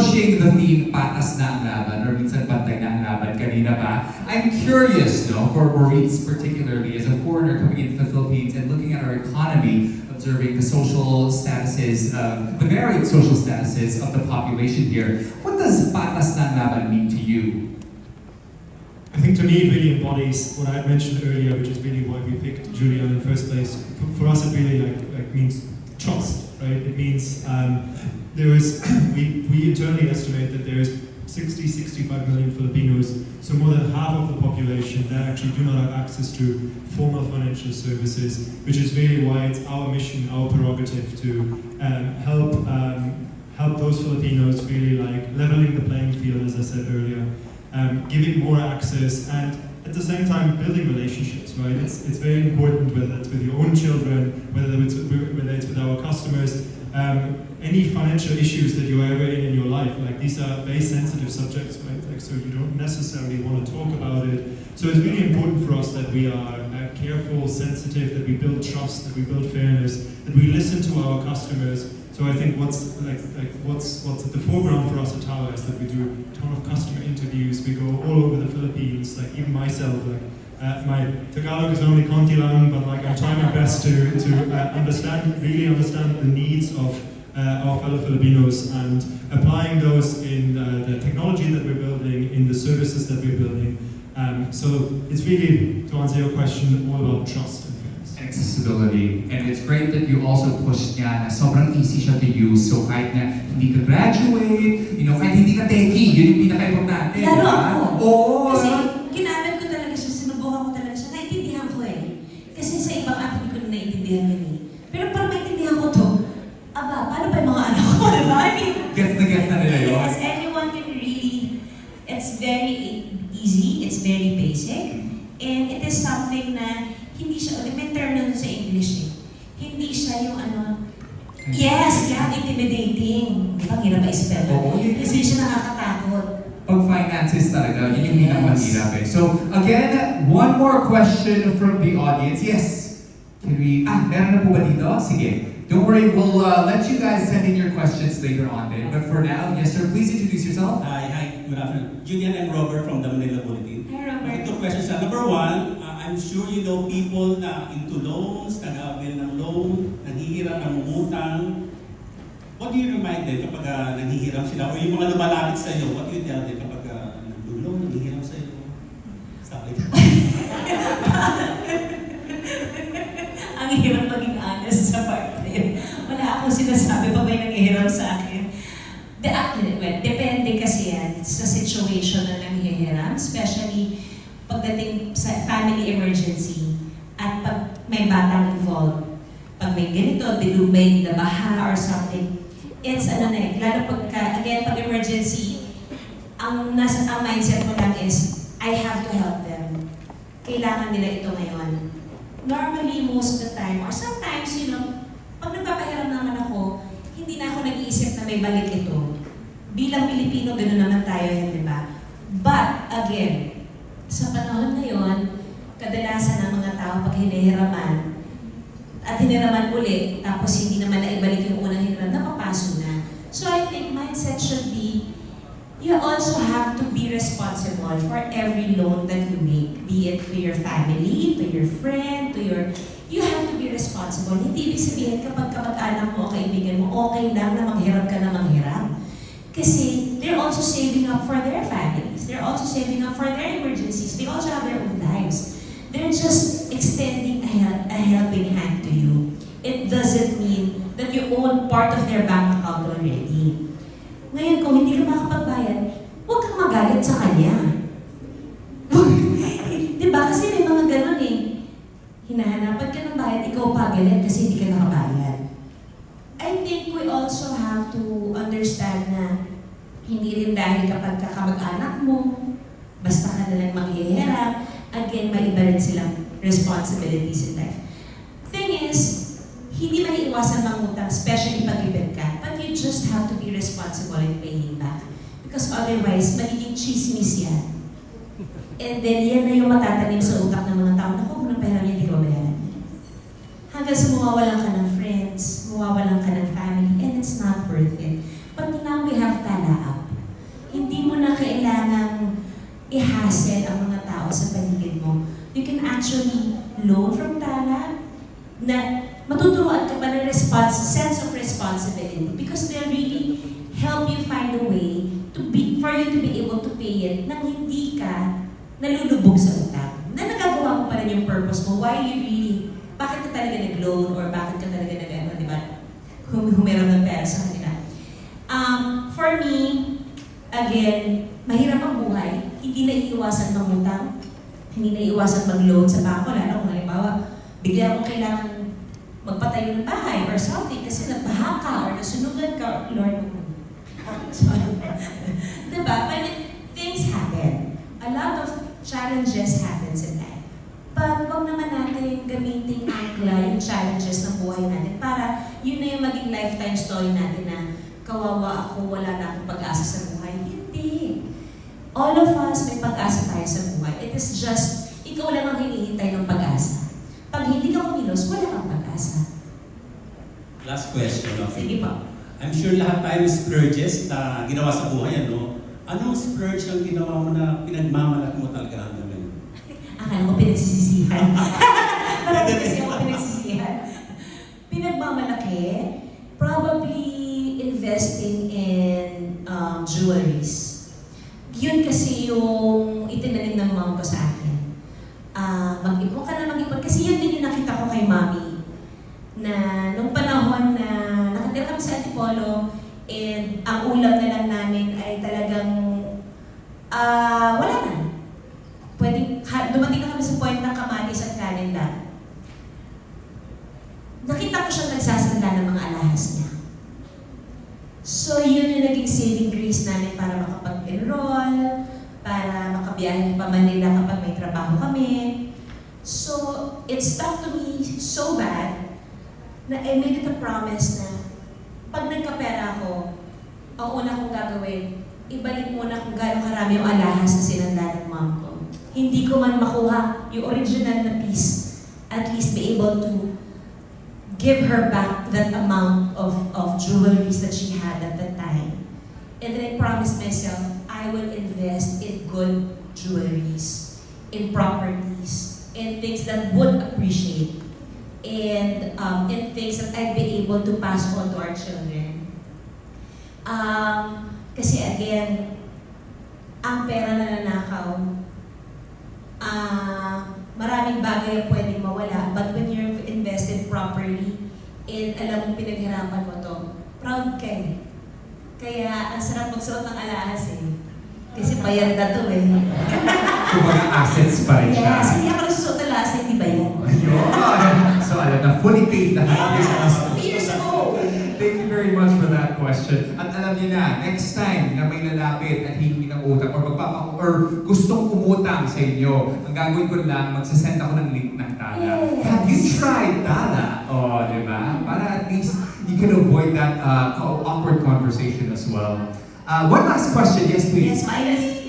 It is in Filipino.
pushing the theme patas na ang laban or minsan pantay na ang laban kanina pa. I'm curious, no, for Moritz particularly as a foreigner coming into the Philippines and looking at our economy, observing the social statuses, uh, the varied social statuses of the population here. What does patas na ang laban mean to you? I think to me it really embodies what I mentioned earlier, which is really why we picked Julia in the first place. For, for us, it really like, like means trust, right? It means um, there is we, we internally estimate that there is 60, 65 million Filipinos, so more than half of the population that actually do not have access to formal financial services, which is really why it's our mission, our prerogative to um, help um, help those Filipinos really like leveling the playing field, as I said earlier um, giving more access, and at the same time building relationships. Right? It's it's very important whether it's with your own children, whether it's whether it's with our customers. Um, any financial issues that you're ever in in your life, like these are very sensitive subjects, right? Like so you don't necessarily want to talk about it. So it's really important for us that we are uh, careful, sensitive, that we build trust, that we build fairness, that we listen to our customers. So I think what's like, like what's what's at the foreground for us at Tower is that we do a ton of customer interviews. We go all over the Philippines. Like even myself, like uh, my Tagalog is only konti lang, but like I try my best to to uh, understand, really understand the needs of uh, our fellow Filipinos and applying those in uh, the technology that we're building, in the services that we're building. Um, so it's really to answer your question, all about trust and fairness. accessibility. And it's great that you also push niya na sobrang easy siya to use. So kahit na hindi ka graduate, you know, kahit hindi ka techie, yun yung pinaka-importante. Lalo ako. Oo. Kasi ko eh. Kasi sa ibang app, hindi ko na naintindihan yun eh. Pero pag maintindihan ko to, aba, paano pa yung mga anak ko, di ba? I mean, Gets na gets na nila yun. Yes, anyone can really, it's very easy, it's very basic, and it is something na hindi siya, may term nun sa English eh. Hindi siya yung ano, yes, yeah, intimidating. Di ba, hirap i-spell Oo, Kasi siya nakakatakot. Finances talaga, yun yung Yes. pinakamahirap eh. So, again, one more question from the audience. Yes. Can we, ah, meron na po ba dito? Sige. Don't worry, we'll uh, let you guys send in your questions later on then. But for now, yes sir, please introduce yourself. Hi, hi, good afternoon. Julian and Robert from the Manila Bulletin. Hi, Okay, Robert. two questions. Uh, Number one, uh, I'm sure you know people na into loans, nag-avail ng loan, nanghihiram ng umutang. What do you remind them kapag uh, nanghihiram sila? Or yung mga lumalapit sa iyo, what do you tell them kapag uh, nagdulong, nanghihiram sa iyo? Stuff like that. Ang hirap maging honest sa part na yun. Akong sinasabi pa ba yung nangihiram sa akin. The, actually, well, depende kasi yan sa situation na nanghihiram, especially pagdating sa family emergency at pag may batang involved. Pag may ganito, dilum- may nabaha or something, it's ano na eh, lalo pagka, again, pag emergency, ang nasa ang mindset mo lang is, I have to help them. Kailangan nila ito ngayon normally most of the time, or sometimes, you know, pag nagpapahiram naman ako, hindi na ako nag-iisip na may balik ito. Bilang Pilipino, gano'n naman tayo yan, di ba? But, again, sa panahon ngayon, kadalasan ng mga tao pag hinihiraman, at hiniraman uli, tapos hindi naman naibalik yung unang hiniram, napapaso na. So I think mindset should be, you also have to be responsible for every loan that you make, be it to your family, to your friend, to your... You have to be responsible. Hindi ibig sabihin kapag kamag-anak mo o kaibigan mo, okay lang na manghiram ka na manghiram. Kasi they're also saving up for their families. They're also saving up for their emergencies. They also have their own lives. They're just extending a, hel- a helping hand to you. It doesn't mean that you own part of their bank account already. Ngayon, kung hindi ka makapagbayad, huwag kang magalit sa kanya. Di ba? Kasi may mga ganun eh. Hinahanapan ka ng bayad, ikaw kasi hindi ka nakabayad. I think we also have to understand na hindi rin dahil kapag kakamag-anak mo, basta ka nalang manghihirap, again, may iba rin silang responsibilities in life. Thing is, hindi maiiwasan mangutang, especially pag ibig ka, but you just have to be responsible in paying back. Because otherwise, magiging chismis yan. And then, yan na yung matatanim sa utak ng mga tao, naku, kung pera niya, hindi ko bayaran. Hanggang sa mawawalan ka ng friends, mawawalan ka ng family, and it's not worth it. But now we have Tala App. Hindi mo na kailangang i-hassle ang mga tao sa paligid mo. You can actually loan from Tala na matuturuan ka pa ng response, sense of responsibility because they really help you find a way to be, for you to be able to pay it nang hindi ka nalulubog sa utak. Na nagagawa mo pa rin yung purpose mo, why you really bakit ka talaga nag-loan or bakit ka talaga nag, ano, di ba, hum- humiram ng pera sa kanila. Um, for me, again, mahirap ang buhay. Hindi na iiwasan mangutang. Hindi na iiwasan mag-loan sa bangko. Lalo kung halimbawa, bigla mo kailangan magpatayo ng bahay or something kasi nabaha ka or nasunugan ka. Lord, so, diba? But things happen. A lot of challenges happens in life. But wag naman natin yung challenges ng buhay natin para yun na yung maging lifetime story natin na kawawa ako, wala na akong pag-asa sa buhay. Hindi. All of us may pag-asa tayo sa buhay. It is just, ikaw lang ang hinihintay ng pag-asa. Pag hindi ka kumilos, wala kang pag-asa. Last question. Okay. Sige pa. I'm sure lahat tayo may splurges na ginawa sa buhay, ano? Anong splurge ang ginawa mo na pinagmamalak mo talaga ang gawin? Akala ko pinagsisisihan. Marami kasi ako pinagsisisihan. Pinagmamalaki, probably investing in um, jewelries. Yun kasi yung itinanim ng mom ko sa akin. Ah, mag-ipon ka na mag-ipon. Kasi yun din yung nakita ko kay mami. Na nung panahon na nakatira kami sa Antipolo, and ang ulam na lang namin ay talagang ah wala na pwedeng, ha, dumating na kami sa point ng kamatis at kanin lang. Nakita ko siyang nagsasanda ng mga alahas niya. So, yun yung naging saving grace namin para makapag-enroll, para makabiyahe pa Manila kapag may trabaho kami. So, it stuck to me so bad na I made it a promise na pag nagkapera ako, ang una kong gagawin, ibalik muna kung gaano karami yung alahas na sinanda ng mom ko. Hindi ko man makuha yung original na piece, at least be able to give her back that amount of, of jewelries that she had at that time. And then I promised myself, I will invest in good jewelries, in properties, in things that would appreciate, and um, in things that I'd be able to pass on to our children. Um, kasi again, ang pera na nanakaw, ah maraming bagay ang pwedeng mawala, but when you're invested properly, and alam mo pinaghirapan mo to, proud ka eh. Kaya ang sarap magsuot ng alahas eh. Kasi bayad na to eh. Kumbaga assets pa rin siya. Yes, hindi ako nagsusuot ng alahas na hindi bayad. Ayun. So alam na, fully paid na Years ago. Thank you very much for that question. At alam niyo na, next time na may lalapit at hingi ng utang or magpapa or gustong umutang sa inyo, ang gagawin ko lang, magsasend ako ng link ng Tala. Yes. Have you tried Tala? Oh, di ba? Para at least you can avoid that uh, awkward conversation as well. Uh, one last question, yes please. Yes, my